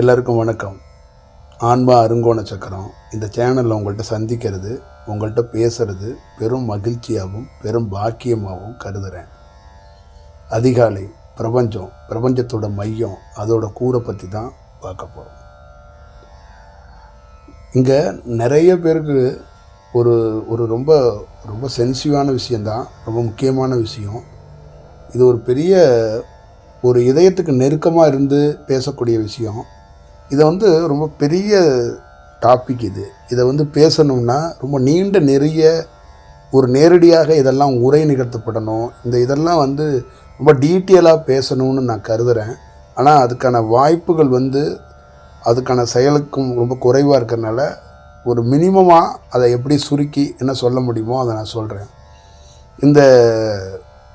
எல்லாருக்கும் வணக்கம். ஆன்மா அருங்கோண சக்கரம். இந்த சேனலில் உங்கள்கிட்ட சந்திக்கிறது உங்கள்கிட்ட பேசுறது பெரும் மகிழ்ச்சியாகவும் பெரும் பாக்கியமாகவும் கருதுகிறேன் அதிகாலை பிரபஞ்சம் பிரபஞ்சத்தோட மையம் அதோட கூரை பற்றி தான் பார்க்க போகிறோம் இங்கே நிறைய பேருக்கு ஒரு ஒரு ரொம்ப ரொம்ப சென்சிட்டிவான விஷயந்தான் ரொம்ப முக்கியமான விஷயம். இது ஒரு பெரிய ஒரு இதயத்துக்கு நெருக்கமாக இருந்து பேசக்கூடிய விஷயம். இதை வந்து ரொம்ப பெரிய டாபிக் இது. இதை வந்து பேசணும்னா ரொம்ப நீண்ட நெறிய ஒரு நேரடியாக இதெல்லாம் உரை நிகழ்த்தப்படணும். இந்த இதெல்லாம் வந்து ரொம்ப டீட்டெயிலாக பேசணும்னு நான் கருதுகிறேன் ஆனால் அதுக்கான வாய்ப்புகள் வந்து அதுக்கான செயலுக்கும் ரொம்ப குறைவாக இருக்கிறனால ஒரு மினிமமாக அதை எப்படி சுருக்கி என்ன சொல்ல முடியுமோ அதை நான் சொல்கிறேன் இந்த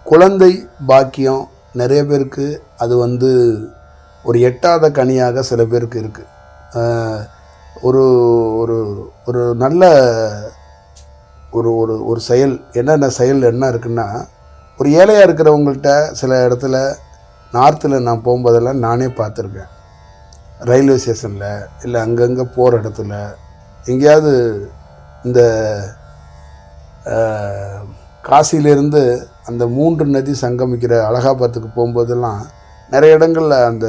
குழந்தை பாக்கியம் நிறைய பேருக்கு அது வந்து ஒரு எட்டாத கனியாக சில பேருக்கு இருக்குது ஒரு ஒரு ஒரு நல்ல ஒரு ஒரு ஒரு செயல் என்னென்ன செயல் என்ன இருக்குன்னா ஒரு ஏழையாக இருக்கிறவங்கள்ட்ட சில இடத்துல நார்த்தில் நான் போகும்போதெல்லாம் நானே பார்த்துருக்கேன். ரயில்வே ஸ்டேஷனில் இல்லை அங்கங்கே போகிற இடத்துல எங்கேயாவது இந்த காசியிலேருந்து அந்த மூன்று நதி சங்கமிக்கிற அலகாபாத்துக்கு போகும்போதெல்லாம் நிறைய இடங்களில் அந்த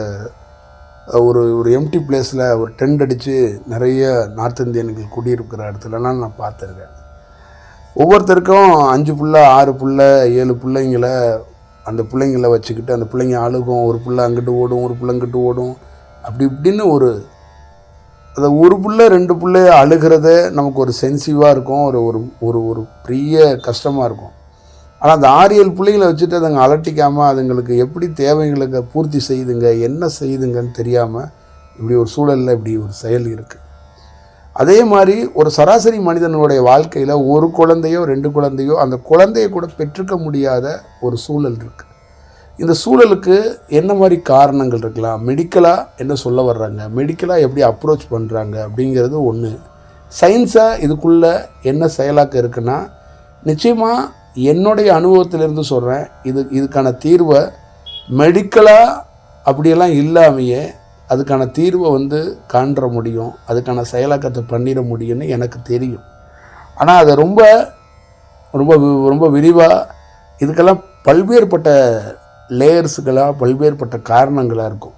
ஒரு ஒரு எம்டி பிளேஸில் ஒரு டென்ட் அடித்து நிறைய நார்த் இந்தியன்கள் குடியிருக்கிற இடத்துலலாம் நான் பார்த்துருக்கேன். ஒவ்வொருத்தருக்கும் அஞ்சு புள்ள ஆறு புள்ள ஏழு பிள்ளைங்களை அந்த பிள்ளைங்கள வச்சுக்கிட்டு அந்த பிள்ளைங்க அழுகும் ஒரு புள்ள அங்கிட்டு ஓடும் ஒரு பிள்ளை அங்கிட்டு ஓடும் அப்படி இப்படின்னு ஒரு அந்த ஒரு புள்ள ரெண்டு பிள்ளை அழுகிறதே நமக்கு ஒரு சென்சிவாக இருக்கும் ஒரு ஒரு ஒரு ஒரு பெரிய கஷ்டமாக இருக்கும். ஆனால் அந்த ஆறு ஏழு பிள்ளைங்களை வச்சுட்டு அதுங்க அலட்டிக்காமல் அதுங்களுக்கு எப்படி தேவைகளுங்க பூர்த்தி செய்யுதுங்க என்ன செய்யுதுங்கன்னு தெரியாமல் இப்படி ஒரு சூழலில் இப்படி ஒரு செயல் இருக்குது அதே மாதிரி ஒரு சராசரி மனிதனுடைய வாழ்க்கையில் ஒரு குழந்தையோ ரெண்டு குழந்தையோ அந்த குழந்தைய கூட பெற்றுக்க முடியாத ஒரு சூழல் இருக்குது இந்த சூழலுக்கு என்ன மாதிரி காரணங்கள் இருக்கலாம்? மெடிக்கலாக என்ன சொல்ல வர்றாங்க? மெடிக்கலாக எப்படி அப்ரோச் பண்ணுறாங்க அப்படிங்கிறது ஒன்று சயின்ஸாக இதுக்குள்ளே என்ன செயலாக்கம் இருக்குன்னா நிச்சயமாக என்னுடைய அனுபவத்திலிருந்து சொல்கிறேன் இது இதுக்கான தீர்வை மெடிக்கலாக அப்படியெல்லாம் இல்லாமையே அதுக்கான தீர்வை வந்து காண்ற முடியும். அதுக்கான செயலாக்கத்தை பண்ணிட முடியும்னு எனக்கு தெரியும். ஆனால் அதை ரொம்ப ரொம்ப வி- ரொம்ப விரிவாக இதுக்கெல்லாம் பல்வேறுபட்ட லேயர்ஸுகளாக பல்வேறுபட்ட காரணங்களாக இருக்கும்.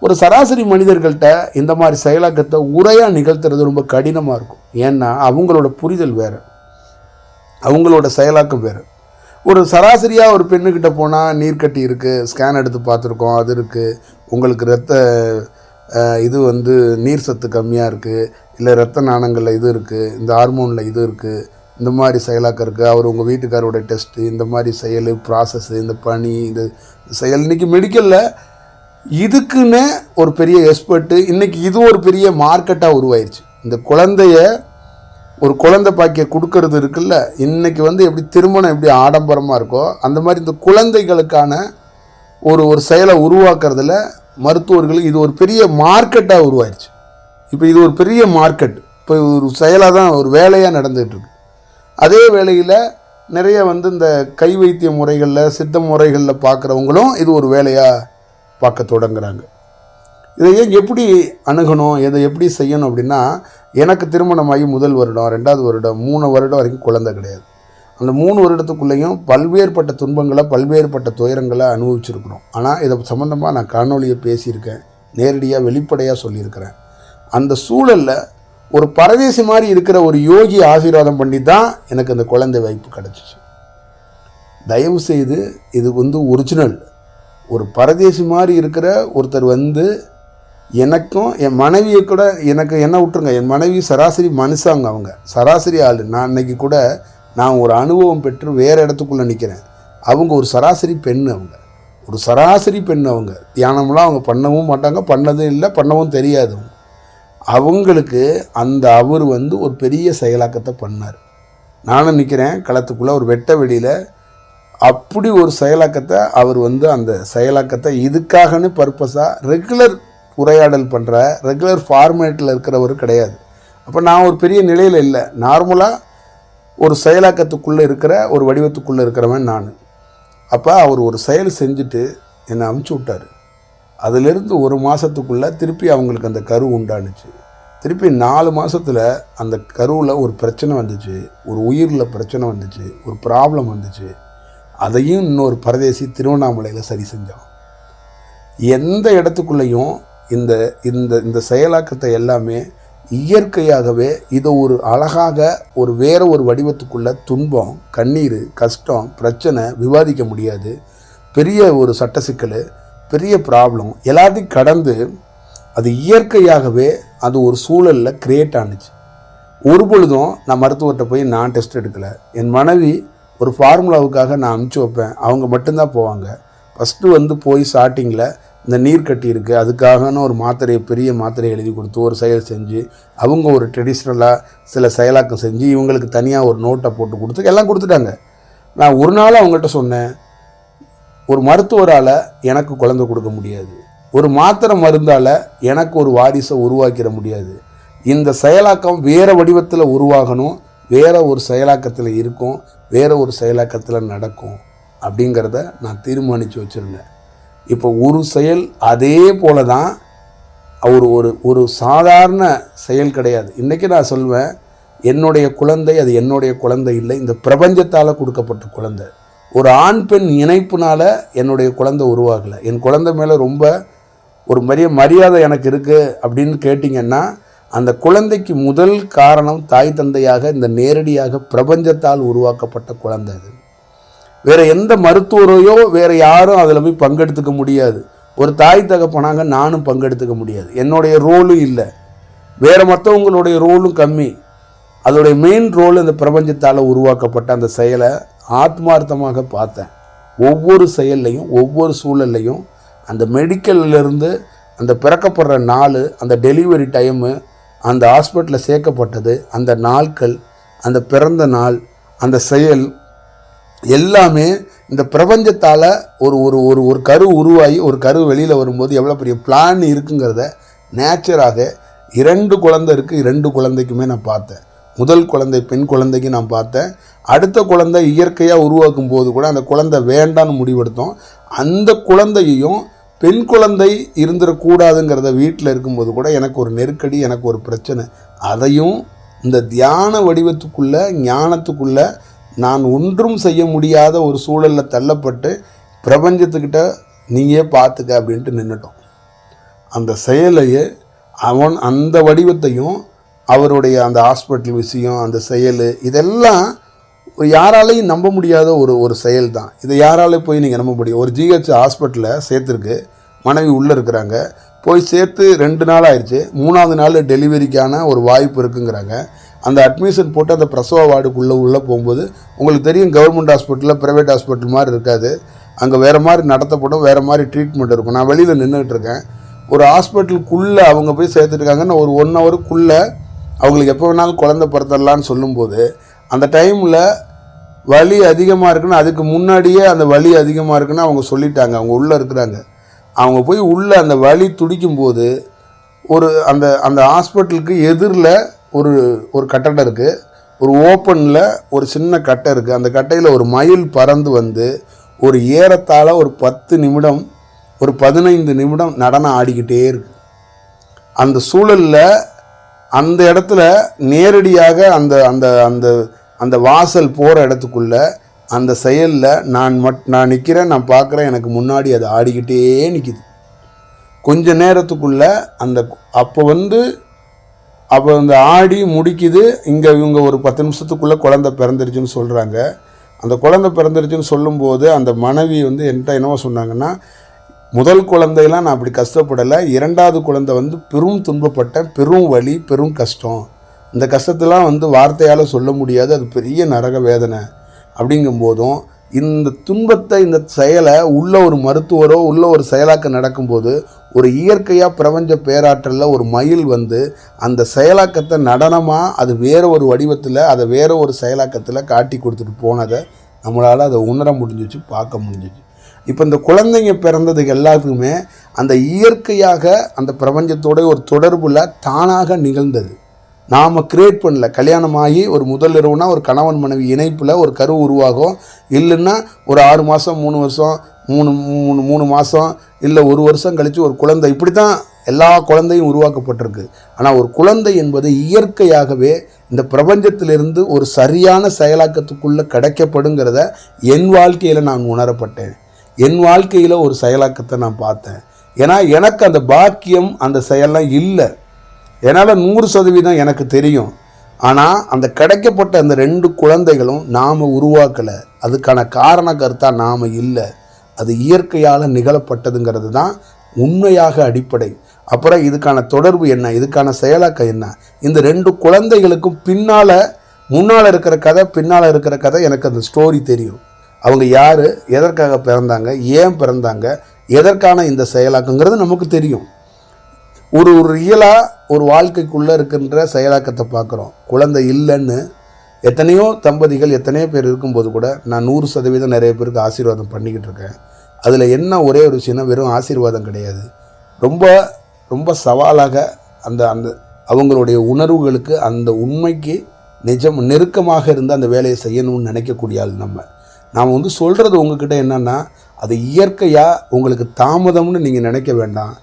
ஒரு சராசரி மனிதர்கள்ட்ட இந்த மாதிரி செயலாக்கத்தை உரையாக நிகழ்த்துறது ரொம்ப கடினமாக இருக்கும். ஏன்னா அவங்களோட புரிதல் வேறு. அவங்களோட செயலாக்கம் வேறு. ஒரு சராசரியாக ஒரு பெண்ணுக்கிட்ட போனால் நீர்க்கட்டி இருக்குது ஸ்கேன் எடுத்து பார்த்துருக்கோம் அது இருக்குது உங்களுக்கு ரத்த இது வந்து நீர் சத்து கம்மியாக இருக்குது இல்லை ரத்த நாணங்களில் இது இருக்குது இந்த ஹார்மோனில் இது இருக்குது இந்த மாதிரி செயலாக்கம் இருக்குது அவர் உங்கள் வீட்டுக்காரோட டெஸ்ட்டு இந்த மாதிரி செயல் ப்ராசஸ்ஸு இந்த பணி இந்த செயல். இன்றைக்கி மெடிக்கலில் இதுக்குன்னு ஒரு பெரிய எக்ஸ்பர்ட்டு இன்றைக்கி இது ஒரு பெரிய மார்க்கெட்டாக உருவாயிருச்சு. இந்த குழந்தைய ஒரு குழந்தை பாக்கிய கொடுக்கறது இருக்குல்ல இன்னைக்கு வந்து எப்படி திருமணம் எப்படி ஆடம்பரமாக இருக்கோ அந்த மாதிரி இந்த குழந்தைகளுக்கான ஒரு ஒரு செயலை உருவாக்குறதுல மருத்துவர்களுக்கு இது ஒரு பெரிய மார்க்கெட்டாக உருவாயிடுச்சு இப்போ இது ஒரு பெரிய மார்க்கெட் இப்போ ஒரு செயலாக தான் ஒரு வேலையாக நடந்துகிட்ருக்கு. அதே வேளையில் நிறைய வந்து இந்த கை வைத்திய முறைகளில் சித்த முறைகளில் பார்க்குறவங்களும் இது ஒரு வேலையாக பார்க்க தொடங்குறாங்க. இதை ஏன் எப்படி அணுகணும்? இதை எப்படி செய்யணும் அப்படின்னா எனக்கு திருமணமாகி முதல் வருடம் ரெண்டாவது வருடம் மூணு வருடம் வரைக்கும் குழந்தை கிடையாது. அந்த மூணு வருடத்துக்குள்ளேயும் பல்வேறுபட்ட துன்பங்களை பல்வேறுபட்ட துயரங்களை அனுபவிச்சிருக்கிறோம். ஆனால் இதை சம்மந்தமாக நான் காணொலியை பேசியிருக்கேன். நேரடியாக வெளிப்படையாக சொல்லியிருக்கிறேன். அந்த சூழலில் ஒரு பரதேசி மாதிரி இருக்கிற ஒரு யோகி ஆசீர்வாதம் பண்ணி தான் எனக்கு அந்த குழந்தை வாய்ப்பு கிடச்சிச்சு. தயவு செய்து இது வந்து ஒரிஜினல் ஒரு பரதேசி மாதிரி இருக்கிற ஒருத்தர் வந்து எனக்கும் என் மனைவியை கூட எனக்கு என்ன விட்டுருங்க என் மனைவி சராசரி மனுஷாங்க அவங்க. சராசரி ஆள். நான் இன்னைக்கு கூட நான் ஒரு அனுபவம் பெற்று வேறு இடத்துக்குள்ளே நிற்கிறேன் அவங்க ஒரு சராசரி பெண் அவங்க. ஒரு சராசரி பெண் அவங்க. தியானம்லாம் அவங்க பண்ணவும் மாட்டாங்க பண்ணதும் இல்லை பண்ணவும் தெரியாது அவங்களுக்கு அந்த அவர் வந்து ஒரு பெரிய செயலாக்கத்தை பண்ணார். நானும் நிற்கிறேன் களத்துக்குள்ளே ஒரு வெட்ட வெளியில் அப்படி ஒரு செயலாக்கத்தை அவர் வந்து அந்த செயலாக்கத்தை இதுக்காகன்னு பர்பஸாக ரெகுலர் உரையாடல் பண்ணுற ரெகுலர் ஃபார்மேட்டில் இருக்கிறவர் கிடையாது. அப்போ நான் ஒரு பெரிய நிலையில் இல்லை. நார்மலாக ஒரு செயலாக்கத்துக்குள்ளே இருக்கிற ஒரு வடிவத்துக்குள்ளே இருக்கிறவன் நான். அப்போ அவர் ஒரு செயல் செஞ்சுட்டு என்னை அமுச்சு விட்டார். அதிலிருந்து ஒரு மாதத்துக்குள்ளே திருப்பி அவங்களுக்கு அந்த கரு உண்டானுச்சு. திருப்பி நாலு மாதத்தில் அந்த கருவில் ஒரு பிரச்சனை வந்துச்சு. ஒரு உயிரில் பிரச்சனை வந்துச்சு. ஒரு ப்ராப்ளம் வந்துச்சு. அதையும் இன்னொரு பரதேசி திருவண்ணாமலையில் சரி செஞ்சோம் எந்த இடத்துக்குள்ளேயும் இந்த இந்த இந்த செயலாக்கத்தை எல்லாமே இயற்கையாகவே இதை ஒரு அழகாக ஒரு வேற ஒரு வடிவத்துக்குள்ள துன்பம் கண்ணீர் கஷ்டம் பிரச்சனை விவாதிக்க முடியாது. பெரிய ஒரு சட்ட சிக்கல் பெரிய ப்ராப்ளம் எல்லாத்தையும் கடந்து அது இயற்கையாகவே அது ஒரு சூழலில் க்ரியேட் ஆனுச்சு. ஒரு பொழுதும் நான் மருத்துவர்கிட்ட போய் நான் டெஸ்ட் எடுக்கலை. என் மனைவி ஒரு ஃபார்முலாவுக்காக நான் அனுப்பிச்சி வைப்பேன். அவங்க மட்டும்தான் போவாங்க. ஃபஸ்ட்டு வந்து போய் ஸ்டார்டிங்கில் இந்த நீர் கட்டி இருக்குது அதுக்காகன்னு ஒரு மாத்திரையை பெரிய மாத்திரையை எழுதி கொடுத்து ஒரு செயல் செஞ்சு அவங்க ஒரு ட்ரெடிஷ்னலாக சில செயலாக்கம் செஞ்சு இவங்களுக்கு தனியாக ஒரு நோட்டை போட்டு கொடுத்து எல்லாம் கொடுத்துட்டாங்க. நான் ஒரு நாள் அவங்கள்ட்ட சொன்னேன் ஒரு மருத்துவரால் எனக்கு குழந்தை கொடுக்க முடியாது. ஒரு மாத்திரை மருந்தால் எனக்கு ஒரு வாரிசை உருவாக்கிட முடியாது. இந்த செயலாக்கம் வேறு வடிவத்தில் உருவாகணும் வேறு ஒரு செயலாக்கத்தில் இருக்கும் வேறு ஒரு செயலாக்கத்தில் நடக்கும் அப்படிங்கிறத நான் தீர்மானித்து வச்சுருந்தேன். இப்போ ஒரு செயல் அதே போல தான் அவர் ஒரு ஒரு சாதாரண செயல் கிடையாது. இன்றைக்கி நான் சொல்வேன் என்னுடைய குழந்தை அது என்னுடைய குழந்தை இல்லை. இந்த பிரபஞ்சத்தால் கொடுக்கப்பட்ட குழந்தை. ஒரு ஆண் பெண் இணைப்புனால் என்னுடைய குழந்தை உருவாகலை. என் குழந்தை மேலே ரொம்ப ஒரு பெரிய மரியாதை எனக்கு இருக்குது அப்படின்னு கேட்டிங்கன்னா அந்த குழந்தைக்கு முதல் காரணம் தாய் தந்தையாக இந்த நேரடியாக பிரபஞ்சத்தால் உருவாக்கப்பட்ட குழந்தை அது. வேற எந்த மருத்துவரையோ வேற யாரும் அதில் போய் பங்கெடுத்துக்க முடியாது. ஒரு தாய் தகப்பனாங்க நானும் பங்கெடுத்துக்க முடியாது. என்னுடைய ரோலும் இல்லை. வேற மற்றவங்களுடைய ரோலும் கம்மி. அதோடைய மெயின் ரோல் இந்த பிரபஞ்சத்தால் உருவாக்கப்பட்ட அந்த செயலை ஆத்மார்த்தமாக பார்த்தேன். ஒவ்வொரு செயல்லையும் ஒவ்வொரு சூழல்லையும் அந்த மெடிக்கல்லேருந்து அந்த பிறக்கப்படுற நாள் அந்த டெலிவரி டைமு அந்த ஹாஸ்பிட்டலில் சேர்க்கப்பட்டது அந்த நாட்கள் அந்த பிறந்த நாள் அந்த செயல் எல்லாமே இந்த பிரபஞ்சத்தால் ஒரு ஒரு ஒரு ஒரு கரு உருவாகி ஒரு கரு வெளியில் வரும்போது எவ்வளோ பெரிய பிளான் இருக்குங்கிறத நேச்சராக இரண்டு குழந்தை இருக்குது இரண்டு குழந்தைக்குமே நான் பார்த்தேன். முதல் குழந்தை பெண் குழந்தைக்கு நான் பார்த்தேன். அடுத்த குழந்தை இயற்கையாக உருவாக்கும் போது கூட அந்த குழந்தை வேண்டான்னு முடிவெடுத்தோம். அந்த குழந்தையையும் பெண் குழந்தை இருந்துடக்கூடாதுங்கிறத வீட்டில் இருக்கும்போது கூட எனக்கு ஒரு நெருக்கடி எனக்கு ஒரு பிரச்சனை. அதையும் இந்த தியான வடிவத்துக்குள்ளே ஞானத்துக்குள்ளே நான் ஒன்றும் செய்ய முடியாத ஒரு சூழலில் தள்ளப்பட்டு பிரபஞ்சத்துக்கிட்ட நீயே பார்த்துக்க அப்படின்ட்டு நின்றுட்டோம் அந்த செயலையே அவன் அந்த வடிவத்தையும் அவருடைய அந்த ஹாஸ்பிட்டல் விஷயம் அந்த செயல் இதெல்லாம் யாராலையும் நம்ப முடியாத ஒரு ஒரு செயல் தான் இதை யாராலையும் போய் நீங்கள் நம்ப முடியும்? ஒரு ஜிஹெச் ஹாஸ்பிட்டலில் சேர்த்துருக்கு. மனைவி உள்ளே இருக்கிறாங்க. போய் சேர்த்து ரெண்டு நாள் ஆயிடுச்சு. மூணாவது நாள் டெலிவரிக்கான ஒரு வாய்ப்பு இருக்குங்கிறாங்க. அந்த அட்மிஷன் போட்டு அந்த பிரசவ வார்டுக்குள்ளே உள்ளே போகும்போது உங்களுக்கு தெரியும் கவர்மெண்ட் ஹாஸ்பிட்டலில் ப்ரைவேட் ஹாஸ்பிட்டல் மாதிரி இருக்காது. அங்கே வேறு மாதிரி நடத்தப்படும் வேறு மாதிரி ட்ரீட்மெண்ட் இருக்கும். நான் வெளியில் நின்றுட்டு இருக்கேன். ஒரு ஹாஸ்பிட்டலுக்குள்ளே அவங்க போய் சேர்த்துட்ருக்காங்கன்னு ஒரு ஒன் ஹவருக்குள்ளே அவங்களுக்கு எப்போ வேணாலும் குழந்தை பிறத்தரலான்னு சொல்லும்போது அந்த டைமில் வலி அதிகமாக இருக்குன்னு அதுக்கு முன்னாடியே அந்த வலி அதிகமாக இருக்குன்னு அவங்க சொல்லிட்டாங்க. அவங்க உள்ளே இருக்கிறாங்க. அவங்க போய் உள்ளே அந்த வலி துடிக்கும்போது ஒரு அந்த அந்த ஹாஸ்பிட்டலுக்கு எதிரில் ஒரு ஒரு கட்டடம் இருக்குது ஒரு ஓப்பனில் ஒரு சின்ன கட்டை இருக்குது அந்த கட்டையில் ஒரு மயில் பறந்து வந்து ஒரு ஏறத்தாழ ஒரு பத்து நிமிடம் ஒரு பதினைந்து நிமிடம் நடனம் ஆடிக்கிட்டே இருக்கு. அந்த சூழலில் அந்த இடத்துல நேரடியாக அந்த அந்த அந்த அந்த வாசல் போகிற இடத்துக்குள்ள அந்த செயலில் நான் மட் நான் நிற்கிறேன் நான் பார்க்குறேன் எனக்கு முன்னாடி அது ஆடிக்கிட்டே நிற்கிது கொஞ்ச நேரத்துக்குள்ள அந்த அப்போ வந்து அப்போ இந்த ஆடி முடிக்குது. இங்கே இவங்க ஒரு பத்து நிமிஷத்துக்குள்ளே குழந்தை பிறந்துருச்சுன்னு சொல்கிறாங்க அந்த குழந்தை பிறந்துருச்சுன்னு சொல்லும்போது அந்த மனைவி வந்து என்கிட்ட என்னவோ சொன்னாங்கன்னா முதல் குழந்தையெல்லாம் நான் அப்படி கஷ்டப்படலை. இரண்டாவது குழந்தை வந்து பெரும் துன்பப்பட்டேன். பெரும் வலி பெரும் கஷ்டம். இந்த கஷ்டத்தெல்லாம் வந்து வார்த்தையால் சொல்ல முடியாது. அது பெரிய நரக வேதனை. அப்படிங்கும்போதும் இந்த துன்பத்தை இந்த செயலை உள்ள ஒரு மருத்துவரோ உள்ள ஒரு செயலாக்கம் நடக்கும்போது ஒரு இயற்கையாக பிரபஞ்ச பேராற்றலில் ஒரு மயில் வந்து அந்த செயலாக்கத்தை நடனமாக அது வேற ஒரு வடிவத்தில் அதை வேறு ஒரு செயலாக்கத்தில் காட்டி கொடுத்துட்டு போனதை நம்மளால் அதை உணர முடிஞ்சிச்சு பார்க்க முடிஞ்சிச்சு. இப்போ இந்த குழந்தைங்க பிறந்ததுக்கு எல்லாத்துக்குமே அந்த இயற்கையாக அந்த பிரபஞ்சத்தோட ஒரு தொடர்பில் தானாக நிகழ்ந்தது. நாம் கிரியேட் பண்ணல. கல்யாணம் ஆகி ஒரு முதல் இரவுனா ஒரு கணவன் மனைவி இணைப்பில் ஒரு கரு உருவாகும். இல்லைன்னா ஒரு ஆறு மாதம் மூணு வருஷம் மூணு மூணு மூணு மாதம் இல்லை ஒரு வருஷம் கழித்து ஒரு குழந்தை. இப்படி தான் எல்லா குழந்தையும் உருவாக்கப்பட்டிருக்கு. ஆனால் ஒரு குழந்தை என்பது இயற்கையாகவே இந்த பிரபஞ்சத்திலிருந்து ஒரு சரியான செயலாக்கத்துக்குள்ளே கிடைக்கப்படுங்கிறத என் வாழ்க்கையில் நான் உணரப்பட்டேன். என் வாழ்க்கையில் ஒரு செயலாக்கத்தை நான் பார்த்தேன். ஏன்னா எனக்கு அந்த பாக்கியம் அந்த செயல்லாம் இல்லை. என்னால் நூறு சதவீதம் எனக்கு தெரியும். ஆனால் அந்த கிடைக்கப்பட்ட அந்த ரெண்டு குழந்தைகளும் நாம் உருவாக்கலை. அதுக்கான காரண கருத்தாக நாம் இல்லை. அது இயற்கையால் நிகழப்பட்டதுங்கிறது தான் உண்மையாக அடிப்படை. அப்புறம் இதுக்கான தொடர்பு என்ன? இதுக்கான செயலாக்கம் என்ன? இந்த ரெண்டு குழந்தைகளுக்கும் பின்னால் முன்னால் இருக்கிற கதை பின்னால் இருக்கிற கதை எனக்கு அந்த ஸ்டோரி தெரியும். அவங்க யார்? எதற்காக பிறந்தாங்க? ஏன் பிறந்தாங்க? எதற்கான இந்த செயலாக்கங்கிறது நமக்கு தெரியும். ஒரு ஒரு ரியலாக ஒரு வாழ்க்கைக்குள்ளே இருக்கின்ற செயலாக்கத்தை பார்க்குறோம். குழந்தை இல்லைன்னு எத்தனையோ தம்பதிகள் எத்தனையோ பேர் இருக்கும்போது கூட நான் நூறு சதவீதம் நிறைய பேருக்கு ஆசீர்வாதம் பண்ணிக்கிட்டு இருக்கேன். அதில் என்ன ஒரே ஒரு விஷயம்னா வெறும் ஆசீர்வாதம் கிடையாது. ரொம்ப ரொம்ப சவாலாக அந்த அந்த அவங்களுடைய உணர்வுகளுக்கு அந்த உண்மைக்கு நிஜம் நெருக்கமாக இருந்து அந்த வேலையை செய்யணும்னு நினைக்கக்கூடிய ஆள் நம்ம. நாம் வந்து சொல்கிறது உங்ககிட்ட என்னென்னா அது இயற்கையாக உங்களுக்கு தாமதம்னு நீங்கள் நினைக்க வேண்டாம்.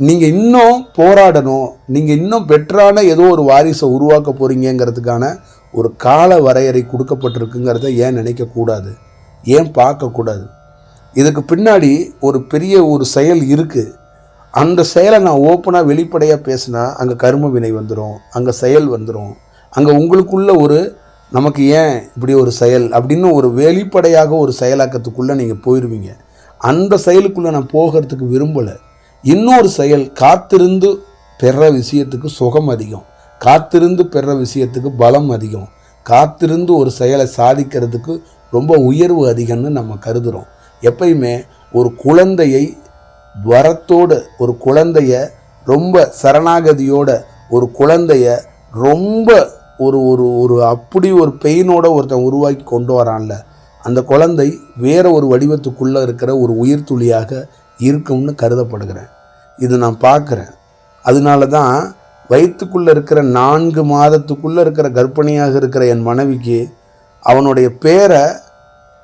நீங்கள் இன்னும் போராடணும் நீங்கள் இன்னும் பெட்டரான ஏதோ ஒரு வாரிசை உருவாக்க போகிறீங்கிறதுக்கான ஒரு கால வரையறை கொடுக்கப்பட்டிருக்குங்கிறத ஏன் நினைக்கக்கூடாது ஏன் பார்க்கக்கூடாது இதுக்கு பின்னாடி ஒரு பெரிய ஒரு செயல் இருக்குது அந்த செயலை நான் ஓப்பனாக வெளிப்படையாக பேசினா அங்கே கரும வினை வந்துடும் அங்கே செயல் வந்துடும் அங்கே உங்களுக்குள்ள ஒரு நமக்கு ஏன் இப்படி ஒரு செயல் அப்படின்னு ஒரு வெளிப்படையாக ஒரு செயலாக்கத்துக்குள்ளே நீங்கள் போயிடுவீங்க அந்த செயலுக்குள்ளே நான் போகிறதுக்கு விரும்பலை. இன்னொரு செயல் காத்திருந்து பெற விஷயத்துக்கு சுகம் அதிகம். காத்திருந்து பெற விஷயத்துக்கு பலம் அதிகம். காத்திருந்து ஒரு செயலை சாதிக்கிறதுக்கு ரொம்ப உயர்வு அதிகம்னு நம்ம கருதுகிறோம் எப்பயுமே ஒரு குழந்தையை வரத்தோடு ஒரு குழந்தைய ரொம்ப சரணாகதியோட ஒரு குழந்தைய ரொம்ப ஒரு ஒரு ஒரு அப்படி ஒரு பெயினோட ஒருத்தன் உருவாக்கி கொண்டு வரான்ல அந்த குழந்தை வேற ஒரு வடிவத்துக்குள்ளே இருக்கிற ஒரு உயிர் துளியாக இருக்கும்னு கருதப்படுகிறேன். இது நான் பார்க்குறேன். அதனால தான் வயிற்றுக்குள்ளே இருக்கிற நான்கு மாதத்துக்குள்ளே இருக்கிற கர்ப்பிணியாக இருக்கிற என் மனைவிக்கு அவனுடைய பேரை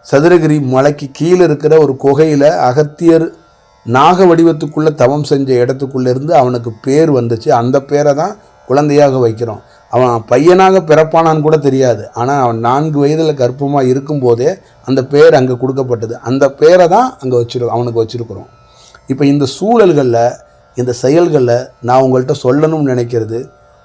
சதுரகிரி மலைக்கு கீழே இருக்கிற ஒரு குகையில் அகத்தியர் நாக வடிவத்துக்குள்ளே தவம் செஞ்ச இடத்துக்குள்ளேருந்து அவனுக்கு பேர் வந்துச்சு. அந்த பேரை தான் குழந்தையாக வைக்கிறோம். அவன் பையனாக பிறப்பானான்னு கூட தெரியாது. ஆனால் அவன் நான்கு வயதில் கர்ப்பமாக இருக்கும்போதே அந்த பேர் அங்கே கொடுக்கப்பட்டது. அந்த பேரை தான் அங்கே வச்சிரு அவனுக்கு வச்சுருக்குறோம். இப்போ இந்த சூழல்களில் இந்த செயல்களில் நான் உங்கள்கிட்ட சொல்லணும்னு நினைக்கிறது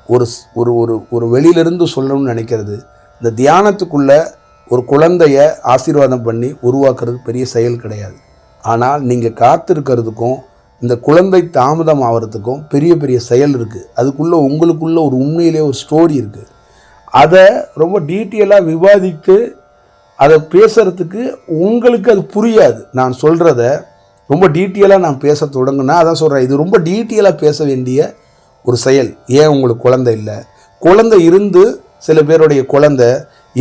ஒரு ஒரு ஒரு ஒரு வெளியிலிருந்து சொல்லணும்னு நினைக்கிறது இந்த தியானத்துக்குள்ளே ஒரு குழந்தைய ஆசீர்வாதம் பண்ணி உருவாக்குறது பெரிய செயல் கிடையாது. ஆனால் நீங்கள் காத்திருக்கிறதுக்கும் இந்த குழந்தை தாமதம் ஆகிறதுக்கும் பெரிய பெரிய செயல் இருக்குது அதுக்குள்ளே உங்களுக்குள்ள ஒரு உண்மையிலே ஒரு ஸ்டோரி இருக்குது அதை ரொம்ப டீட்டெயிலாக விவாதித்து அதை பேசுகிறதுக்கு உங்களுக்கு அது புரியாது. நான் சொல்கிறத ரொம்ப டீட்டெயிலாக நான் பேச தொடங்குனா அதான் சொல்கிறேன் இது ரொம்ப டீட்டெயிலாக பேச வேண்டிய ஒரு செயல். ஏன் உங்களுக்கு குழந்தை இல்லை? குழந்தை இருந்து சில பேருடைய குழந்தை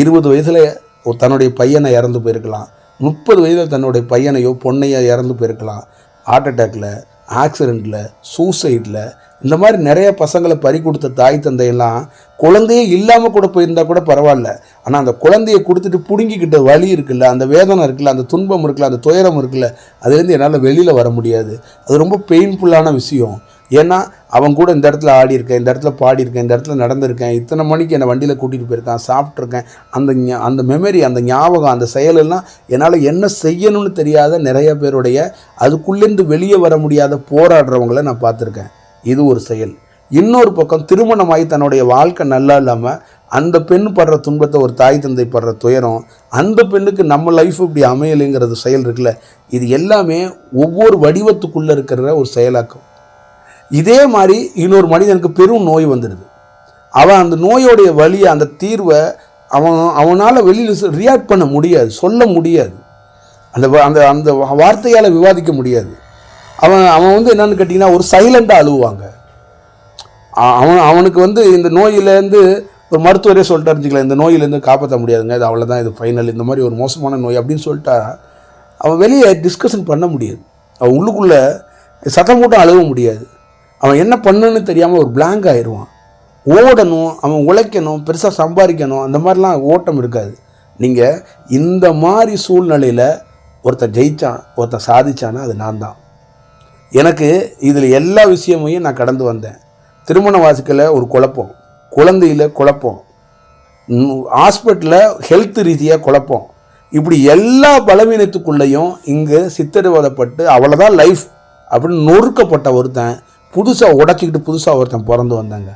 இருபது வயசில் தன்னுடைய பையனை இறந்து போயிருக்கலாம். முப்பது வயதில் தன்னுடைய பையனையோ பொண்ணையோ இறந்து போயிருக்கலாம். ஹார்ட் அட்டாக்கில் ஆக்சிடெண்ட்டில் சூசைடில் இந்த மாதிரி நிறைய பசங்களை பறி கொடுத்த தாய் தந்தையெல்லாம் குழந்தையே இல்லாமல் கூட போயிருந்தா கூட பரவாயில்ல. ஆனால் அந்த குழந்தையை கொடுத்துட்டு பிடுங்கிக்கிட்ட வலி இருக்குல்ல அந்த வேதனை இருக்குல்ல அந்த துன்பம் இருக்குல்ல அந்த துயரம் இருக்குல்ல அதுலேருந்து என்னால் வெளியில் வர முடியாது. அது ரொம்ப பெயின்ஃபுல்லான விஷயம். ஏன்னா அவன் கூட இந்த இடத்துல ஆடி இருக்கேன் இந்த இடத்துல பாடியிருக்கேன் இந்த இடத்துல நடந்திருக்கேன் இத்தனை மணிக்கு என்னை வண்டியில் கூட்டிகிட்டு போயிருக்கான் சாப்பிட்ருக்கேன் அந்த அந்த மெமரி அந்த ஞாபகம் அந்த செயலெல்லாம் என்னால் என்ன செய்யணும்னு தெரியாத நிறைய பேருடைய அதுக்குள்ளேருந்து வெளியே வர முடியாத போராடுறவங்கள நான் பார்த்துருக்கேன். இது ஒரு செயல். இன்னொரு பக்கம் திருமணமாகி தன்னுடைய வாழ்க்கை நல்லா இல்லாமல் அந்த பெண் படுற துன்பத்தை ஒரு தாய் தந்தை படுற துயரம் அந்த பெண்ணுக்கு நம்ம லைஃப் இப்படி அமையலைங்கிறது செயல் இருக்குல்ல. இது எல்லாமே ஒவ்வொரு வடிவத்துக்குள்ளே இருக்கிற ஒரு செயலாக்கம். இதே மாதிரி இன்னொரு மனிதனுக்கு பெரும் நோய் வந்துடுது. அவன் அந்த நோயோடைய வழியை அந்த தீர்வை அவன் அவனால் வெளியில் ரியாக்ட் பண்ண முடியாது சொல்ல முடியாது. அந்த வ- அந்த அந்த வார்த்தையால் விவாதிக்க முடியாது. அவன் அவன் வந்து என்னன்னு கேட்டிங்கன்னா ஒரு சைலண்டாக அழுவாங்க அவன் அவனுக்கு வந்து இந்த நோயிலேருந்து ஒரு மருத்துவரே சொல்லிட்டு இருந்துக்கலாம் இந்த நோயிலேருந்து காப்பாற்ற முடியாதுங்க இது அவ்வளோதான் இது ஃபைனல் இந்த மாதிரி ஒரு மோசமான நோய் அப்படின்னு சொல்லிட்டா அவன் வெளியே டிஸ்கஷன் பண்ண முடியாது. அவன் உள்ளுக்குள்ளே சத்தம் போட்டும் அழுக முடியாது. அவன் என்ன பண்ணுன்னு தெரியாமல் ஒரு பிளாங்க் ஆயிடுவான் ஓடணும் அவன் உழைக்கணும் பெருசாக சம்பாதிக்கணும் அந்த மாதிரிலாம் ஓட்டம் இருக்காது. நீங்கள் இந்த மாதிரி சூழ்நிலையில் ஒருத்தன் ஜெயிச்சான் ஒருத்தன் சாதிச்சானா அது நான் தான். எனக்கு இதில் எல்லா விஷயமையும் நான் கடந்து வந்தேன். திருமண வாசிக்கல ஒரு குழப்பம். குழந்தையில் குழப்பம். ஹாஸ்பிட்டலில் ஹெல்த் ரீதியாக குழப்பம். இப்படி எல்லா பலவீனத்துக்குள்ளேயும் இங்கே சித்திரவதைப்பட்டு அவ்வளோதான் லைஃப் அப்படின்னு நொறுக்கப்பட்ட ஒருத்தன் புதுசாக உடச்சிக்கிட்டு புதுசாக ஒருத்தன் பிறந்து வந்தாங்க.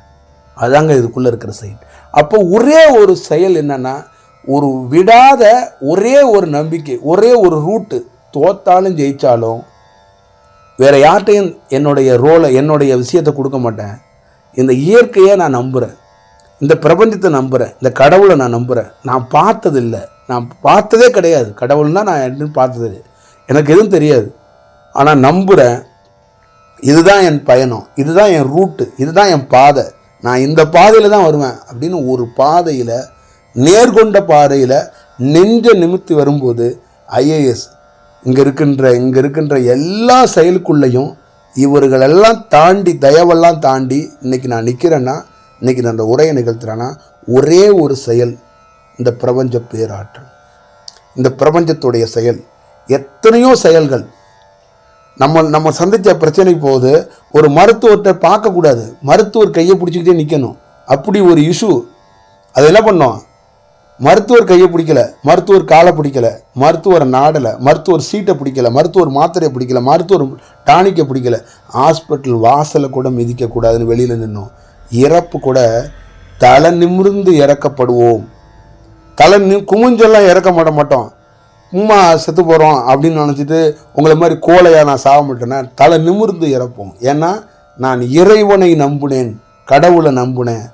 அதாங்க இதுக்குள்ளே இருக்கிற செயல். அப்போ ஒரே ஒரு செயல் என்னென்னா ஒரு விடாத ஒரே ஒரு நம்பிக்கை ஒரே ஒரு ரூட்டு தோத்தாலும் ஜெயித்தாலும் வேறு யார்கிட்டையும் என்னுடைய ரோலை என்னுடைய விஷயத்தை கொடுக்க மாட்டேன். இந்த இயற்கையை நான் நம்புகிறேன் இந்த பிரபஞ்சத்தை நம்புகிறேன் இந்த கடவுளை நான் நம்புகிறேன் நான் பார்த்ததில்லை. நான் பார்த்ததே கிடையாது. கடவுள்னால் நான் என்னன்னு பார்த்தது எனக்கு எதுவும் தெரியாது. ஆனால் நம்புகிறேன் இதுதான் என் பயணம் இதுதான் என் ரூட்டு இதுதான் என் பாதை. நான் இந்த பாதையில் தான் வருவேன் அப்படின்னு ஒரு பாதையில் நேர்கொண்ட பாதையில் நெஞ்ச நிமித்தி வரும்போது ஐஏஎஸ் இங்கே இருக்கின்ற இங்கே இருக்கின்ற எல்லா செயலுக்குள்ளேயும் இவர்களெல்லாம் தாண்டி தயவெல்லாம் தாண்டி இன்னைக்கு நான் நிற்கிறேன்னா இன்றைக்கி நான் அந்த உரையை நிகழ்த்துறேன்னா ஒரே ஒரு செயல் இந்த பிரபஞ்ச பேராற்றல். இந்த பிரபஞ்சத்துடைய செயல் எத்தனையோ செயல்கள் நம்ம நம்ம சந்தித்த பிரச்சனைக்கு போது ஒரு மருத்துவத்தை பார்க்கக்கூடாது. மருத்துவர் கையை பிடிச்சிக்கிட்டே நிற்கணும் அப்படி ஒரு இஷ்யூ. அது என்ன பண்ணோம்? மருத்துவர் கையை பிடிக்கல. மருத்துவர் காலை பிடிக்கல. மருத்துவர் நாடலை. மருத்துவர் சீட்டை பிடிக்கல. மருத்துவர் மாத்திரையை பிடிக்கல. மருத்துவர் டானிக்கை பிடிக்கல. ஹாஸ்பிட்டல் வாசலை கூட மிதிக்கக்கூடாதுன்னு வெளியில் நின்னோம். இறப்பு கூட தலை நிமிர்ந்து இறக்கப்படுவோம். தலை நி குமிஞ்செல்லாம் இறக்க மாட்ட மாட்டோம். சும்மா செத்து போகிறோம் அப்படின்னு நினச்சிட்டு உங்களை மாதிரி கோலையாக நான் சாக மாட்டேன்னா தலை நிமிர்ந்து இறப்போம். ஏன்னா நான் இறைவனை நம்புனேன் கடவுளை நம்புனேன்.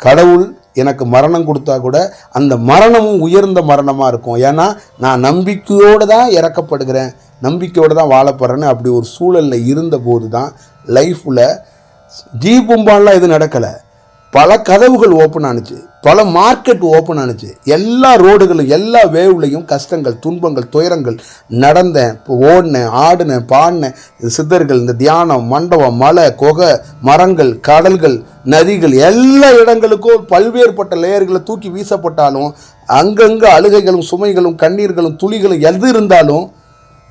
கடவுள் எனக்கு மரணம் கொடுத்தா கூட அந்த மரணமும் உயர்ந்த மரணமாக இருக்கும். ஏன்னா நான் நம்பிக்கையோடு தான் இறக்கப்படுகிறேன் நம்பிக்கையோடு தான் வாழப்படுறேன்னு அப்படி ஒரு சூழலில் இருந்தபோது தான் லைஃப்பில் ஜீபும்பான்லாம் எதுவும் நடக்கலை. பல கதவுகள் ஓப்பன் ஆனுச்சு. பல மார்க்கெட் ஓப்பன் ஆனுச்சு. எல்லா ரோடுகளும் எல்லா வேவ்லையும் கஷ்டங்கள் துன்பங்கள் துயரங்கள் நடந்தேன். இப்போ ஓடினேன் ஆடினேன் பாடினேன். சித்தர்கள் இந்த தியானம் மண்டபம் மலை குகை மரங்கள் கடல்கள் நதிகள் எல்லா இடங்களுக்கும் பல்வேறுபட்ட லேயர்களை தூக்கி வீசப்பட்டாலும் அங்கங்கே அழுகைகளும் சுமைகளும் கண்ணீர்களும் துளிகளும் எது இருந்தாலும்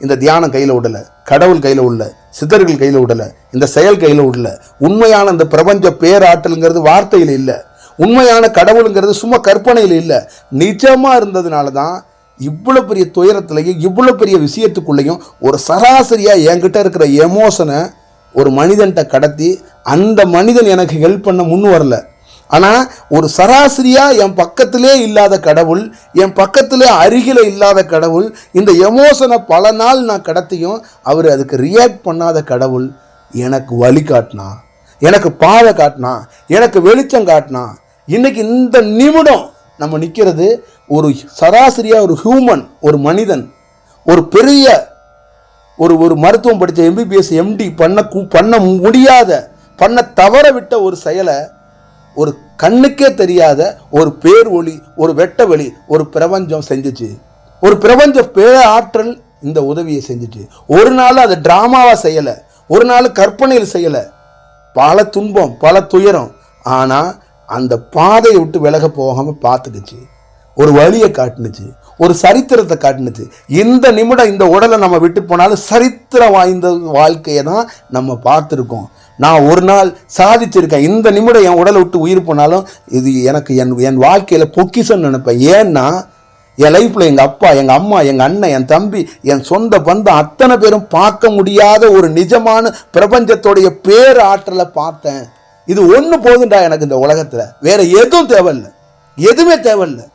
இந்த தியானம் கையில் விடல கடவுள் கையில் விடல சித்தர்கள் கையில் விடல இந்த செயல் கையில் விடல. உண்மையான இந்த பிரபஞ்ச பேராற்றல்ங்கிறது வார்த்தையில் இல்லை. உண்மையான கடவுளுங்கிறது சும்மா கற்பனையில் இல்லை. நிஜமாக இருந்ததுனால தான் இவ்வளோ பெரிய துயரத்துலையும் இவ்வளோ பெரிய விஷயத்துக்குள்ளேயும் ஒரு சராசரியாக என்கிட்ட இருக்கிற எமோஷனை ஒரு மனிதன்கிட்ட கடத்தி அந்த மனிதன் எனக்கு ஹெல்ப் பண்ண முன் வரல. ஆனால் ஒரு சராசரியாக என் பக்கத்திலே இல்லாத கடவுள் என் பக்கத்திலே அருகில் இல்லாத கடவுள் இந்த எமோஷனை பல நாள் நான் கடத்தியும் அவர் அதுக்கு ரியாக்ட் பண்ணாத கடவுள் எனக்கு வழி காட்டினா எனக்கு பாதை காட்டினா எனக்கு வெளிச்சம் காட்டினா இன்றைக்கி இந்த நிமிடம் நம்ம நிற்கிறது ஒரு சராசரியாக ஒரு ஹியூமன் ஒரு மனிதன் ஒரு பெரிய ஒரு ஒரு மருத்துவம் படித்த எம்பிபிஎஸ் எம்டி பண்ண பண்ண முடியாத பண்ண தவற விட்ட ஒரு செயலை ஒரு கண்ணுக்கே தெரியாத ஒரு பேர் ஒளி ஒரு வெட்ட வெளி ஒரு பிரபஞ்சம் செஞ்சுச்சு. ஒரு பிரபஞ்ச பேர ஆற்றல் இந்த உதவியை செஞ்சுச்சு. ஒரு நாள் அதை ட்ராமாவாக செய்யலை. ஒரு நாள் கற்பனையில் செய்யலை. பல துன்பம் பல துயரம். ஆனால் அந்த பாதையை விட்டு விலக போகாமல் பார்த்துக்குச்சு. ஒரு வழியை காட்டுனுச்சு. ஒரு சரித்திரத்தை காட்டுனுச்சு. இந்த நிமிடம் இந்த உடலை நம்ம விட்டு போனாலும் சரித்திரம் வாய்ந்த வாழ்க்கையை தான் நம்ம பார்த்துருக்கோம். நான் ஒரு நாள் சாதிச்சிருக்கேன். இந்த நிமிடம் என் உடலை விட்டு உயிர் போனாலும் இது எனக்கு என் என் வாழ்க்கையில் பொக்கிஷம் நினைப்பேன். ஏன்னா என் லைஃப்பில் எங்கள் அப்பா எங்கள் அம்மா எங்கள் அண்ணன் என் தம்பி என் சொந்த பந்தம் அத்தனை பேரும் பார்க்க முடியாத ஒரு நிஜமான பிரபஞ்சத்தோடைய பேர் ஆற்றலை பார்த்தேன். இது ஒன்று போதுண்டா எனக்கு இந்த உலகத்தில். வேறு எதுவும் தேவையில்லை. எதுவுமே தேவையில்லை.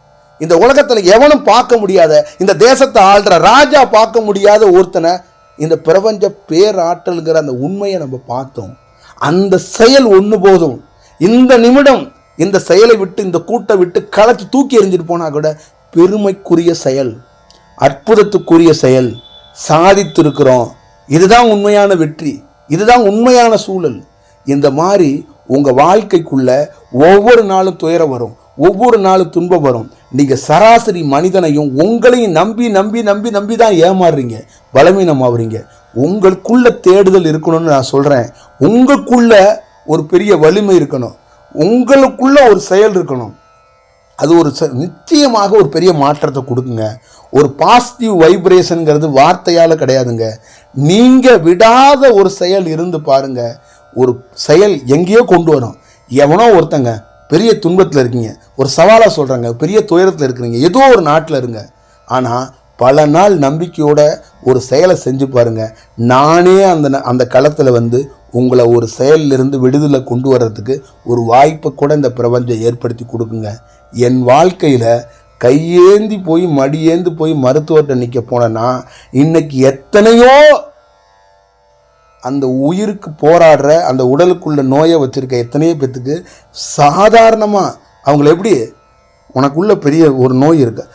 இந்த உலகத்தில் எவனும் பார்க்க முடியாத இந்த தேசத்தை ஆள்ற ராஜா பார்க்க முடியாத ஒருத்தனை இந்த பிரபஞ்ச பேராற்றலுங்கிற அந்த உண்மையை நம்ம பார்த்தோம். அந்த செயல் ஒன்று போதும். இந்த நிமிடம் இந்த செயலை விட்டு இந்த கூட்டை விட்டு களைச்சி தூக்கி எறிஞ்சிட்டு போனால் கூட பெருமைக்குரிய செயல் அற்புதத்துக்குரிய செயல் சாதித்திருக்கிறோம். இதுதான் உண்மையான வெற்றி இதுதான் உண்மையான சூழல். இந்த மாதிரி உங்கள் வாழ்க்கைக்குள்ள ஒவ்வொரு நாளும் துயரம் வரும் ஒவ்வொரு நாளும் துன்பம் வரும். நீங்கள் சராசரி மனிதனையும் உங்களையும் நம்பி நம்பி நம்பி நம்பி தான் ஏமாறுறீங்க பலவீனம் ஆகுறீங்க உங்களுக்குள்ள தேடுதல் இருக்கணும்னு நான் சொல்கிறேன் உங்களுக்குள்ள ஒரு பெரிய வலிமை இருக்கணும். உங்களுக்குள்ள ஒரு செயல் இருக்கணும். அது ஒரு ச நிச்சயமாக ஒரு பெரிய மாற்றத்தை கொடுக்குங்க. ஒரு பாசிட்டிவ் வைப்ரேஷனுங்கிறது வார்த்தையால் கிடையாதுங்க. நீங்கள் விடாத ஒரு செயல் இருந்து பாருங்கள் ஒரு செயல் எங்கேயோ கொண்டு வரும். எவனோ ஒருத்தங்க பெரிய துன்பத்தில் இருக்கீங்க. ஒரு சவாலாக சொல்கிறாங்க பெரிய துயரத்தில் இருக்கிறீங்க. ஏதோ ஒரு நாட்டில் இருங்க. ஆனால் பல நாள் நம்பிக்கையோட ஒரு செயலை செஞ்சு பாருங்கள் நானே அந்த ந- அந்த களத்தில் வந்து உங்களை ஒரு செயலிலிருந்து விடுதலை கொண்டு வர்றதுக்கு ஒரு வாய்ப்பை கூட இந்த பிரபஞ்சம் ஏற்படுத்தி கொடுக்குங்க. என் வாழ்க்கையில் கையேந்தி போய் மடியேந்து போய் மருத்துவர்கிட்ட நிற்க போனேன்னா இன்னைக்கு எத்தனையோ அந்த உயிருக்கு போராடுற அந்த உடலுக்குள்ள நோயை வச்சுருக்க எத்தனையோ பேத்துக்கு சாதாரணமாக அவங்கள எப்படி உனக்குள்ள பெரிய ஒரு நோய் இருக்குது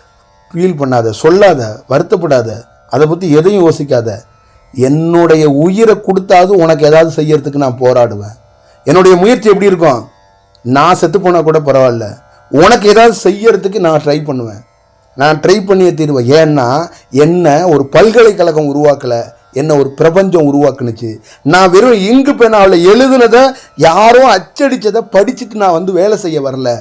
ஃபீல் பண்ணாத சொல்லாத வருத்தப்படாத அதை பற்றி எதையும் யோசிக்காத. என்னுடைய உயிரை கொடுத்தாவது உனக்கு ஏதாவது செய்யறதுக்கு நான் போராடுவேன். என்னுடைய முயற்சி எப்படி இருக்கும்? நான் செத்து போனால் கூட பரவாயில்ல. உனக்கு ஏதாவது செய்யறதுக்கு நான் ட்ரை பண்ணுவேன். நான் ட்ரை பண்ணியே தீருவேன். ஏன்னா என்ன ஒரு பல்கலைக்கழகம் உருவாக்கலை என்ன ஒரு பிரபஞ்சம் உருவாக்குனுச்சு. நான் வெறும் இங்கு பெண்ணாவில் எழுதுனதை யாரும் அச்சடிச்சதை படிச்சுட்டு நான் வந்து வேலை செய்ய வரல.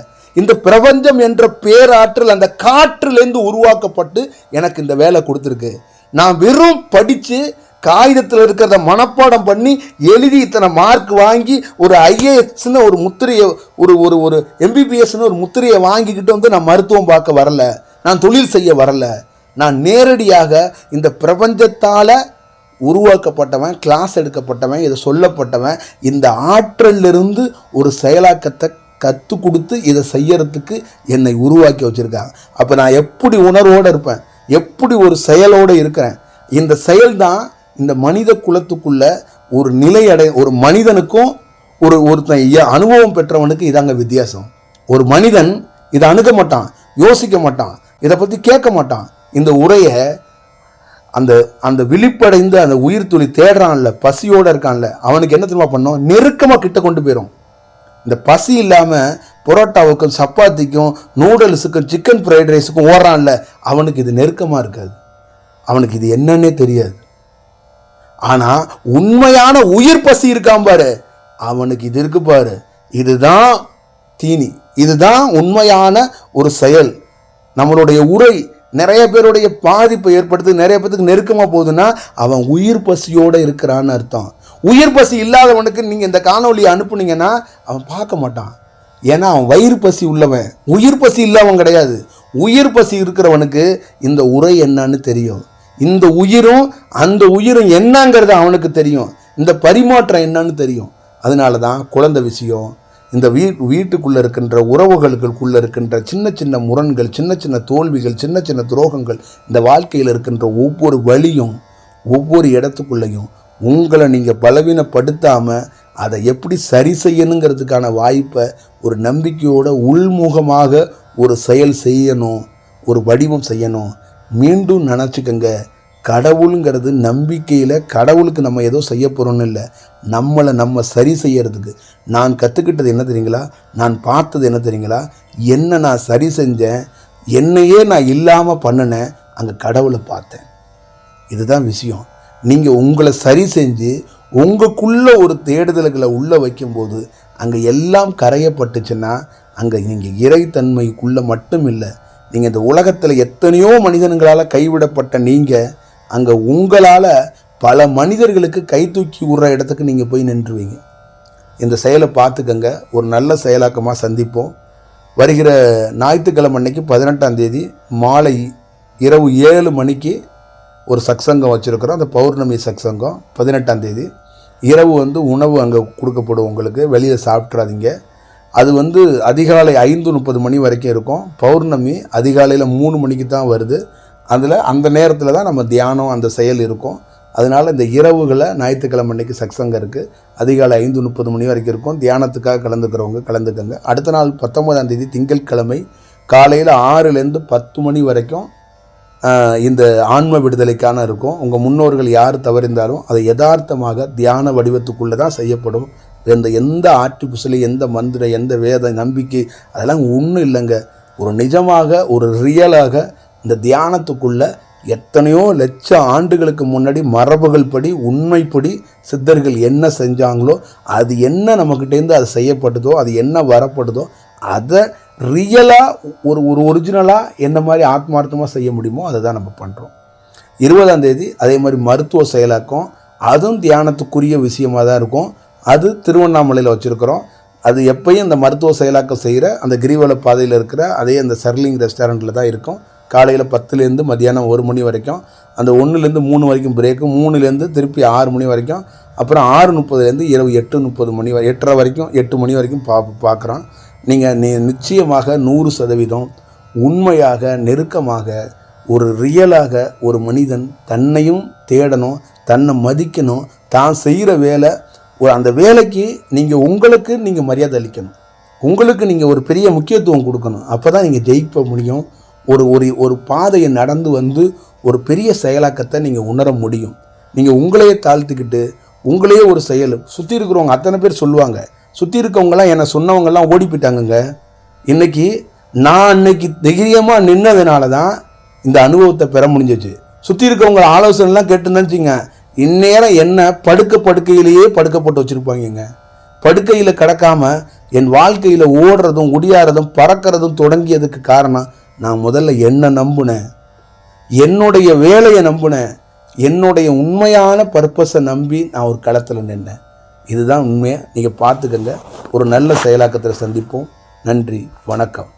இந்த பிரபஞ்சம் என்ற பேராற்றல் அந்த காற்றிலேருந்து உருவாக்கப்பட்டு எனக்கு இந்த வேலை கொடுத்துருக்கு. நான் வெறும் படித்து காகிதத்தில் இருக்கிறத மனப்பாடம் பண்ணி எழுதி இத்தனை மார்க் வாங்கி ஒரு ஐஏஎஸ்னு ஒரு முத்திரையை ஒரு ஒரு ஒரு எம்பிபிஎஸ்னு ஒரு முத்திரையை வாங்கிக்கிட்டு வந்து நான் மருத்துவம் பார்க்க வரல. நான் தொழில் செய்ய வரல. நான் நேரடியாக இந்த பிரபஞ்சத்தால் உருவாக்கப்பட்டவன் கிளாஸ் எடுக்கப்பட்டவன் இதை சொல்லப்பட்டவன் இந்த ஆற்றலிருந்து ஒரு செயலாக்கத்தை கற்றுக் கொடுத்து இதை செய்யறதுக்கு என்னை உருவாக்கி வச்சுருக்காங்க. அப்போ நான் எப்படி உணர்வோடு இருப்பேன்? எப்படி ஒரு செயலோடு இருக்கிறேன்? இந்த செயல் தான் இந்த மனித குலத்துக்குள்ள ஒரு நிலை அடை ஒரு மனிதனுக்கும் ஒரு ஒருத்தன் அனுபவம் பெற்றவனுக்கு இதாங்க வித்தியாசம். ஒரு மனிதன் இதை அணுக மாட்டான் யோசிக்க மாட்டான் இதை பற்றி கேட்க மாட்டான். இந்த உரையை அந்த அந்த விழிப்படைந்து அந்த உயிர் துளி தேடுறான்ல பசியோடு இருக்கான்ல அவனுக்கு என்ன தெரியுமா பண்ணோம்? நெருக்கமாக கிட்ட கொண்டு போயிடும் இந்த பசி இல்லாமல் புரோட்டாவுக்கும் சப்பாத்திக்கும் நூடுல்ஸுக்கும் சிக்கன் ஃப்ரைட் ரைஸுக்கும் ஓடுறான்ல அவனுக்கு இது நெருக்கமாக இருக்காது. அவனுக்கு இது என்னன்னே தெரியாது. ஆனால் உண்மையான உயிர் பசி இருக்கான் பாரு. அவனுக்கு இது இருக்கு பாரு. இதுதான் தீனி. இதுதான் உண்மையான ஒரு செயல். நம்மளுடைய உரை நிறைய பேருடைய பாதிப்பை ஏற்படுத்தி நிறைய பேத்துக்கு நெருக்கமாக போகுதுன்னா அவன் உயிர் பசியோடு இருக்கிறான்னு அர்த்தம். உயிர் பசி இல்லாதவனுக்கு நீங்கள் இந்த காணொலியை அனுப்புனீங்கன்னா அவன் பார்க்க மாட்டான். ஏன்னா அவன் வயிறு பசி உள்ளவன். உயிர் பசி இல்லாதவன் கிடையாது. உயிர் பசி இருக்கிறவனுக்கு இந்த உரை என்னன்னு தெரியும். இந்த உயிரும் அந்த உயிரும் என்னங்கிறது அவனுக்கு தெரியும். இந்த பரிமாற்றம் என்னன்னு தெரியும். அதனால தான் குழந்தை விஷயம் இந்த வீ வீட்டுக்குள்ளே இருக்கின்ற உறவுகளுக்குள்ளே இருக்கின்ற சின்ன சின்ன முரண்கள் சின்ன சின்ன தோல்விகள் சின்ன சின்ன துரோகங்கள் இந்த வாழ்க்கையில் இருக்கின்ற ஒவ்வொரு வழியும் ஒவ்வொரு இடத்துக்குள்ளேயும் உங்களை நீங்கள் பலவீனப்படுத்தாமல் அதை எப்படி சரி செய்யணுங்கிறதுக்கான வாய்ப்பை ஒரு நம்பிக்கையோட உள்முகமாக ஒரு செயல் செய்யணும் ஒரு வடிவம் செய்யணும். மீண்டும் நினச்சிக்கங்க கடவுளுங்கிறது நம்பிக்கையில் கடவுளுக்கு நம்ம ஏதோ செய்ய போகிறோன்னு இல்லை. நம்மளை நம்ம சரி செய்யறதுக்கு. நான் கற்றுக்கிட்டது என்ன தெரியுங்களா? நான் பார்த்தது என்ன தெரியுங்களா? என்ன நான் சரி செஞ்சேன் என்னையே நான் இல்லாமல் பண்ணினேன் அங்கே கடவுளை பார்த்தேன். இதுதான் விஷயம். நீங்கள் உங்களை சரி செஞ்சு உங்களுக்குள்ளே ஒரு தேடுதல்களை உள்ளே வைக்கும்போது அங்கே எல்லாம் கரையப்பட்டுச்சுன்னா அங்கே நீங்கள் இறைத்தன்மைக்குள்ளே மட்டும் இல்லை நீங்கள் இந்த உலகத்தில் எத்தனையோ மனிதன்களால் கைவிடப்பட்ட நீங்கள் அங்கே உங்களால் பல மனிதர்களுக்கு கை தூக்கி விடுற இடத்துக்கு நீங்கள் போய் நின்றுவீங்க. இந்த செயலை பார்த்துக்கங்க. ஒரு நல்ல செயலாக்கமாக சந்திப்போம். வருகிற ஞாயிற்றுக்கிழமை அன்னைக்கு பதினெட்டாம் தேதி மாலை இரவு ஏழு மணிக்கு ஒரு சக்சங்கம் வச்சுருக்குறோம். அந்த பௌர்ணமி சக்சங்கம் பதினெட்டாம் தேதி. இரவு வந்து உணவு அங்கே கொடுக்கப்படும் உங்களுக்கு. வெளியில் சாப்பிட்றாதீங்க அது வந்து அதிகாலை ஐந்து முப்பது மணி வரைக்கும் இருக்கும். பௌர்ணமி அதிகாலையில் மூணு மணிக்கு தான் வருது. அதில் அந்த நேரத்தில் தான் நம்ம தியானம் அந்த செயல் இருக்கும். அதனால் இந்த இரவுகளை ஞாயிற்றுக்கிழமை அன்னைக்கு சக்சங்கம் இருக்குது அதிகாலை ஐந்து முப்பது மணி வரைக்கும் இருக்கும். தியானத்துக்காக கலந்துக்கிறவங்க கலந்துக்கங்க. அடுத்த நாள் பத்தொம்போதாம் தேதி திங்கட்கிழமை காலையில் ஆறுலேருந்து பத்து மணி வரைக்கும் இந்த ஆன்ம விடுதலைக்கான இருக்கும். உங்கள் முன்னோர்கள் யார் தவறிந்தாலும் அதை யதார்த்தமாக தியான வடிவத்துக்குள்ளே தான் செய்யப்படும். இந்த எந்த ஆர்டிஃபிஷியல் எந்த மந்திரம் எந்த வேத நம்பிக்கை அதெல்லாம் ஒன்றும் இல்லைங்க. ஒரு நிஜமாக ஒரு ரியலாக இந்த தியானத்துக்குள்ள எத்தனையோ லட்சம் ஆண்டுகளுக்கு முன்னாடி மரபுகள் படி உண்மைப்படி சித்தர்கள் என்ன செஞ்சாங்களோ அது என்ன நம்மக்கிட்டேருந்து அது செய்யப்படுதோ அது என்ன வரப்படுதோ அதை ரியலாக ஒரு ஒரு ஒரிஜினலாக என்ன மாதிரி ஆத்மார்த்தமாக செய்ய முடியுமோ அதை தான் நம்ம பண்ணுறோம் இருபதாம் தேதி அதே மாதிரி மருத்துவ செயலாக்கம் அதுவும் தியானத்துக்குரிய விஷயமாக தான் இருக்கும். அது திருவண்ணாமலையில் வச்சுருக்கிறோம். அது எப்பயும் இந்த மருத்துவ செயலாக்கம் செய்கிற அந்த கிரிவல பாதையில் இருக்கிற அதே அந்த சர்லிங் ரெஸ்டாரண்ட்டில் தான் இருக்கும். காலையில் பத்துலேருந்து மத்தியானம் ஒரு மணி வரைக்கும் அந்த ஒன்றுலேருந்து மூணு வரைக்கும் பிரேக்கு மூணுலேருந்து திருப்பி ஆறு மணி வரைக்கும் அப்புறம் ஆறு முப்பதுலேருந்து இரவு எட்டு முப்பது மணி வரை எட்டரை வரைக்கும் எட்டு மணி வரைக்கும் பா பார்க்குறோம் நீங்கள் நீ நிச்சயமாக நூறு சதவீதம் உண்மையாக நெருக்கமாக ஒரு ரியலாக ஒரு மனிதன் தன்னையும் தேடணும் தன்னை மதிக்கணும் தான் செய்கிற வேலை ஒரு அந்த வேலைக்கு நீங்கள் உங்களுக்கு நீங்கள் மரியாதை அளிக்கணும். உங்களுக்கு நீங்கள் ஒரு பெரிய முக்கியத்துவம் கொடுக்கணும். அப்போ தான் நீங்கள் ஜெயிக்க முடியும். ஒரு ஒரு ஒரு பாதையை நடந்து வந்து ஒரு பெரிய செயலாக்கத்தை நீங்கள் உணர முடியும். நீங்கள் உங்களையே தாழ்த்துக்கிட்டு உங்களையே ஒரு செயல் சுற்றி இருக்கிறவங்க அத்தனை பேர் சொல்லுவாங்க சுற்றி இருக்கவங்கலாம் என்னை சொன்னவங்கெல்லாம் ஓடி போயிட்டாங்கங்க இன்னைக்கு நான் அன்னைக்கு தைரியமாக நின்னதுனால தான் இந்த அனுபவத்தை பெற முடிஞ்சிச்சு. சுற்றி இருக்கவங்க ஆலோசனைலாம் கேட்டுருந்தேன்னு வச்சுங்க இந்நேரம் என்ன படுக்க படுக்கையிலேயே படுக்கப்பட்டு வச்சுருப்பாங்கங்க. படுக்கையில் கிடக்காம என் வாழ்க்கையில் ஓடுறதும் ஒடியாறதும் பறக்கிறதும் தொடங்கியதுக்கு காரணம் நான் முதல்ல என்ன நம்பினேன். என்னுடைய வேலையை நம்பினேன். என்னுடைய உண்மையான பர்பஸை நம்பி நான் ஒரு களத்தில் நின்றேன் இதுதான் உண்மையை? நீங்கள் பார்த்துக்கங்க. ஒரு நல்ல செயலாக்கத்தில் சந்திப்போம். நன்றி. வணக்கம்.